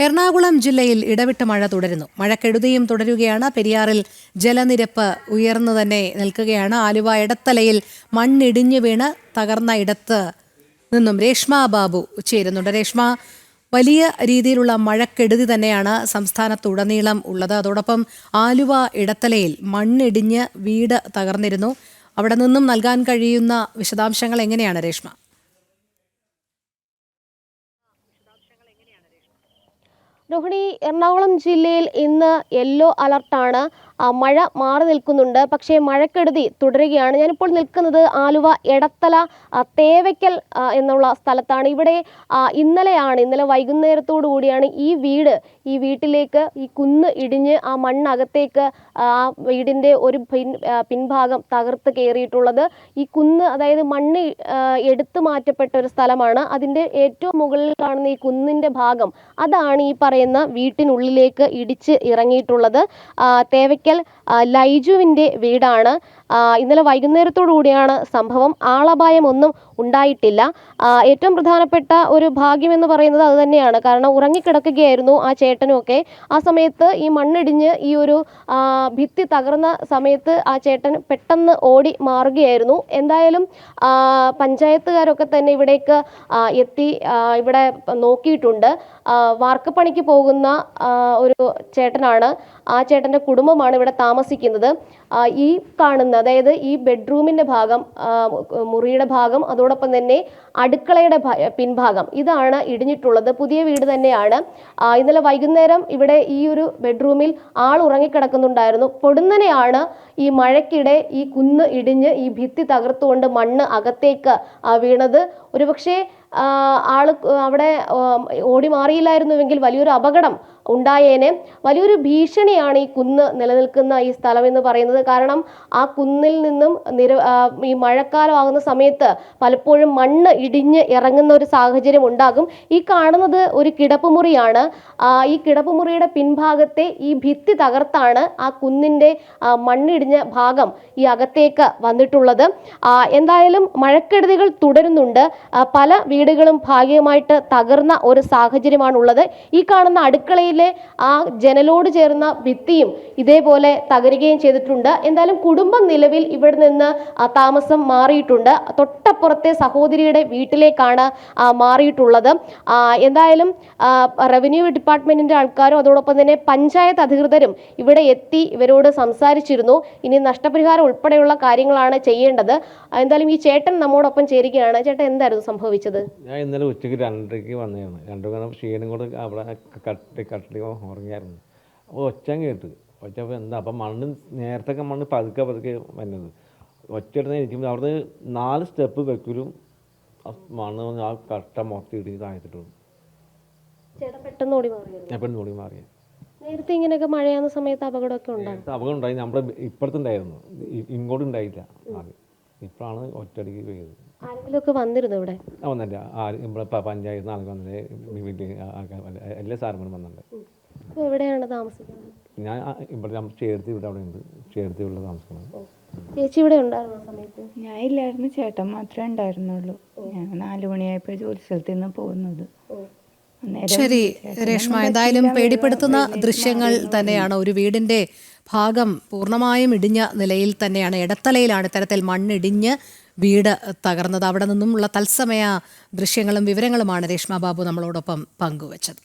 എറണാകുളം ജില്ലയിൽ ഇടവിട്ട് മഴ തുടരുന്നു. മഴക്കെടുതിയും തുടരുകയാണ്. പെരിയാറിൽ ജലനിരപ്പ് ഉയർന്നു തന്നെ നിൽക്കുകയാണ്. ആലുവ ഇടത്തലയിൽ മണ്ണിടിഞ്ഞു വീണ് തകർന്ന ഇടത്ത് നിന്നും രേഷ്മ ബാബു ചേരുന്നുണ്ട്. രേഷ്മ വലിയ രീതിയിലുള്ള മഴക്കെടുതി തന്നെയാണ് സംസ്ഥാനത്തുടനീളം ഉള്ളത്. അതോടൊപ്പം ആലുവ ഇടത്തലയിൽ മണ്ണിടിഞ്ഞ് വീട് തകർന്നിരുന്നു. അവിടെ നിന്നും നൽകാൻ കഴിയുന്ന വിശദാംശങ്ങൾ എങ്ങനെയാണ് രേഷ്മ? രോഹിണി എറണാകുളം ജില്ലയിൽ ഇന്ന് യെല്ലോ അലർട്ടാണ്. മഴ മാറി നിൽക്കുന്നുണ്ട്. പക്ഷേ മഴക്കെടുതി തുടരുകയാണ്. ഞാനിപ്പോൾ നിൽക്കുന്നത് ആലുവ എടത്തല തേവയ്ക്കൽ എന്നുള്ള സ്ഥലത്താണ്. ഇവിടെ ഇന്നലെയാണ് ഇന്നലെ വൈകുന്നേരത്തോടു കൂടിയാണ് ഈ വീട് ഈ വീട്ടിലേക്ക് ഈ കുന്ന് ഇടിഞ്ഞ് ആ മണ്ണകത്തേക്ക് ആ വീടിന്റെ ഒരു പിൻ പിൻഭാഗം തകർത്ത് കയറിയിട്ടുള്ളത് ഈ കുന്ന് അതായത് മണ്ണ് എടുത്തു മാറ്റപ്പെട്ട ഒരു സ്ഥലമാണ്. അതിന്റെ ഏറ്റവും മുകളിൽ കാണുന്ന ഈ കുന്നിന്റെ ഭാഗം അതാണ് ഈ പറയുന്ന വീട്ടിനുള്ളിലേക്ക് ഇടിച്ച് ഇറങ്ങിയിട്ടുള്ളത്. ആ, ആ, ലൈജുവിന്റെ വീടാണ്. ഇന്നലെ വൈകുന്നേരത്തോടുകൂടിയാണ് സംഭവം. ആളപായമൊന്നും ഉണ്ടായിട്ടില്ല. ഏറ്റവും പ്രധാനപ്പെട്ട ഒരു ഭാഗ്യം എന്ന് പറയുന്നത് അത് തന്നെയാണ്. കാരണം ഉറങ്ങിക്കിടക്കുകയായിരുന്നു ആ ചേട്ടനുമൊക്കെ. ആ സമയത്ത് ഈ മണ്ണിടിഞ്ഞ് ഈ ഒരു ഭിത്തി തകർന്ന സമയത്ത് ആ ചേട്ടൻ പെട്ടെന്ന് ഓടി മാറുകയായിരുന്നു. എന്തായാലും പഞ്ചായത്തുകാരൊക്കെ തന്നെ ഇവിടേക്ക് എത്തി ഇവിടെ നോക്കിയിട്ടുണ്ട്. വാർക്കപ്പണിക്ക് പോകുന്ന ഒരു ചേട്ടനാണ്. ആ ചേട്ടന്റെ കുടുംബമാണ് ഇവിടെ താമസിക്കുന്നത്. ഈ കാണുന്ന അതായത് ഈ ബെഡ്റൂമിന്റെ ഭാഗം മുറിയുടെ ഭാഗം അതോടൊപ്പം തന്നെ അടുക്കളയുടെ പിൻഭാഗം ഇതാണ് ഇടിഞ്ഞിട്ടുള്ളത്. പുതിയ വീട് തന്നെയാണ്. ഇന്നലെ വൈകുന്നേരം ഇവിടെ ഈ ഒരു ബെഡ്റൂമിൽ ആൾ ഉറങ്ങിക്കിടക്കുന്നുണ്ടായിരുന്നു. പൊടുന്നനെയാണ് ഈ മഴയ്ക്കിടെ ഈ കുന്ന് ഇടിഞ്ഞ് ഈ ഭിത്തി തകർത്തുകൊണ്ട് മണ്ണ് അകത്തേക്ക് വീണത്. ഒരുപക്ഷെ ആ, ആൾ അവിടെ ഓടി മാറിയില്ലായിരുന്നുവെങ്കിൽ വലിയൊരു അപകടം ഉണ്ടായേനെ. വലിയൊരു ഭീഷണിയാണ് ഈ കുന്ന് നിലനിൽക്കുന്ന ഈ സ്ഥലം എന്ന് പറയുന്നത്. കാരണം ആ കുന്നിൽ നിന്നും നിര ഈ മഴക്കാലമാകുന്ന സമയത്ത് പലപ്പോഴും മണ്ണ് ഇടിഞ്ഞ് ഇറങ്ങുന്ന ഒരു സാഹചര്യം ഉണ്ടാകും. ഈ കാണുന്നത് ഒരു കിടപ്പുമുറിയാണ്. മുറിയാണ് ഈ കിടപ്പുമുറിയുടെ പിൻഭാഗത്തെ ഈ ഭിത്തി തകർത്താണ് ആ കുന്നിന്റെ മണ്ണിടിഞ്ഞ ഭാഗം ഈ അകത്തേക്ക് വന്നിട്ടുള്ളത്. എന്തായാലും മഴക്കെടുതികൾ തുടരുന്നുണ്ട്. പല വീടുകളും ഭാഗികമായിട്ട് തകർന്ന ഒരു സാഹചര്യമാണുള്ളത്. ഈ കാണുന്ന അടുക്കളയിലെ ആ ജനലോട് ചേർന്ന ഭിത്തിയും ഇതേപോലെ തകരുകയും ചെയ്തിട്ടുണ്ട്. എന്തായാലും കുടുംബം നിലവിൽ ഇവിടെ നിന്ന് താമസം മാറിയിട്ടുണ്ട്. തൊട്ടപ്പുറത്തെ സഹോദരിയുടെ വീട്ടിലേക്കാണ് മാറിയിട്ടുള്ളത്. എന്തായാലും റവന്യൂ ഡിപ്പാർട്ട്മെന്റിന്റെ ആൾക്കാരും അതോടൊപ്പം തന്നെ പഞ്ചായത്ത് അധികൃതരും ഇവിടെ എത്തി ഇവരോട് സംസാരിച്ചിരുന്നു. ഇനി നഷ്ടപരിഹാരം ഉൾപ്പെടെയുള്ള കാര്യങ്ങളാണ് ചെയ്യേണ്ടത്. എന്തായാലും ഈ ചേട്ടൻ നമ്മോടൊപ്പം ചേരുകയാണ്. ചേട്ടൻ എന്തായിരുന്നു സംഭവിച്ചത്? ഞാൻ ഇന്നലെ ഉച്ചയ്ക്ക് രണ്ടരയ്ക്ക് വന്നതാണ് രണ്ടു മണി ക്ഷീണം കൊണ്ട് അവിടെ കട്ടി കട്ടി ഉറങ്ങിയായിരുന്നു. അപ്പോൾ ഒച്ച കേട്ട്. ഒച്ച അപ്പോൾ എന്താ? അപ്പം മണ്ണ് നേരത്തെ മണ്ണ് പതുക്കെ പതുക്കെ വന്നത്. ഒച്ച ഇടുന്ന ഇരിക്കുമ്പോൾ അവിടുന്ന് നാല് സ്റ്റെപ്പ് വെക്കലും മണ്ണ് വന്ന് ആ കട്ട മൊത്തം ഇടിച്ച് താഴ്ത്തിട്ടു. പെട്ടെന്ന് ഓടി മാറിയ? നേരത്തെ ഇങ്ങനെയൊക്കെ മഴയാകുന്ന സമയത്ത് അപകടമൊക്കെ ഉണ്ടായി അപകടം ഉണ്ടായി. നമ്മുടെ ഇപ്പുറത്തുണ്ടായിരുന്നു. ഇങ്ങോട്ടുണ്ടായില്ല. ഇങ്ങോട്ട് ഉണ്ടായില്ല ആദ്യം ഇപ്പോഴാണ് ഒറ്റയടിക്ക് പെയ്തത് ആരെങ്കിലും ഒക്കെ വന്നിരുന്നു ഇവിടെ? ആ വന്നില്ല ആര് ഇവിടെ പഞ്ചായത്ത് ആൾക്ക് വന്നില്ല വീട്ടിൽ ആൾക്കാർ വന്നില്ല. എല്ലാ സാറുമാരും വന്നിട്ടുണ്ട്. ഇപ്പോൾ എവിടെയാണ് താമസിക്കുന്നത്? ഞാൻ ആ ഇവിടെ നമ്മൾ ചേർത്തി ഇവിടെ അവിടെ ഉണ്ട്. ചേർത്തി ഇവിടെ താമസിക്കുന്നത്. ചേച്ചി ഇവിടെ ഉണ്ടായിരുന്ന സമയത്ത്? ഞാൻ ഇല്ലായിരുന്നു. ചേട്ടൻ മാത്രമേ ഉണ്ടായിരുന്നുള്ളൂ. ഞാൻ നാലു മണിയായപ്പോൾ ജോലി സ്ഥലത്ത് നിന്ന് പോകുന്നത്. ശരി രേഷ്മ എന്തായാലും പേടിപ്പെടുത്തുന്ന ദൃശ്യങ്ങൾ തന്നെയാണ്. ഒരു വീടിന്റെ ഭാഗം പൂർണമായും ഇടിഞ്ഞ നിലയിൽ തന്നെയാണ്. ഇടത്തലയിലാണ് ഇത്തരത്തിൽ മണ്ണിടിഞ്ഞ് വീട് തകർന്നത്. അവിടെ നിന്നുമുള്ള തത്സമയ ദൃശ്യങ്ങളും വിവരങ്ങളുമാണ് രേഷ്മ ബാബു നമ്മളോടൊപ്പം പങ്കുവച്ചത്.